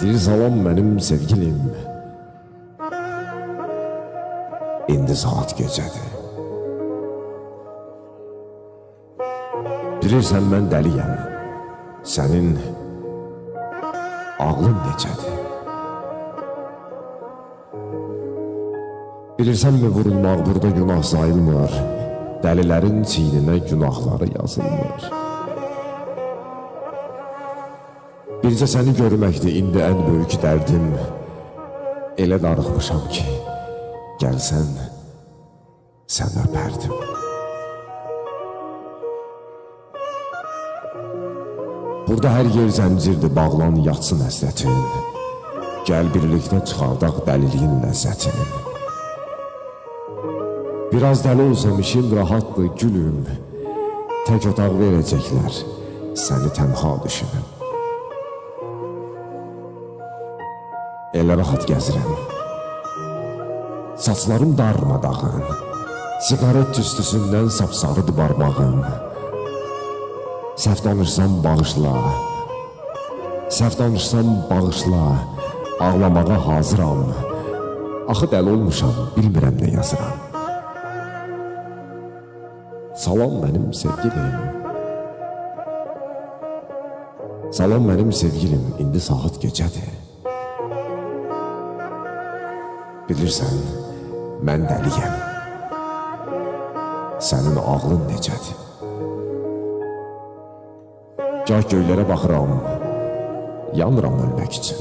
Dil salam mənim sevgilim. İndi saat gecədir. Bilirsən mən dəliyəm. Sənin ağlın necədir? Bilirsənmi vurulmaq burada günah sayılmır. Dəlilərin çiyninə günahları yazılmır. Bircə səni görməkdir indi ən böyük dərdim. Elə darıxmışam ki, gəlsən sən öpərdim. Burada hər yer zəncirdir, bağlan yatsın həsrətin. Gəl birlikdə çıxardaq dəliliyin ləzzətini. Biraz dəli olsam işim rahatdır gülüm. Tək otaq verəcəklər, səni tənha düşünüm. Elə rahat gəzirəm. Saçlarım darmadağın. Siqaret tüstüsündən sapsarıdır barmağım. Səhv danışsam bağışla. Səhv danışsam bağışla. Ağlamağa hazıram. Axı dəli olmuşam, bilmirəm nə yazıram. Salam mənim sevgilim. Salam mənim sevgilim, indi saat gecədir. Bilirsən, mən dəliyəm. Sənin ağlın necədir? Gah göylərə baxıram, yanıram ölmək üçün.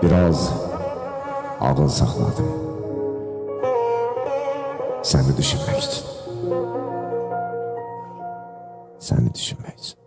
Biraz ağıl saxladım. Səni düşünmək üçün. Səni düşünmək üçün.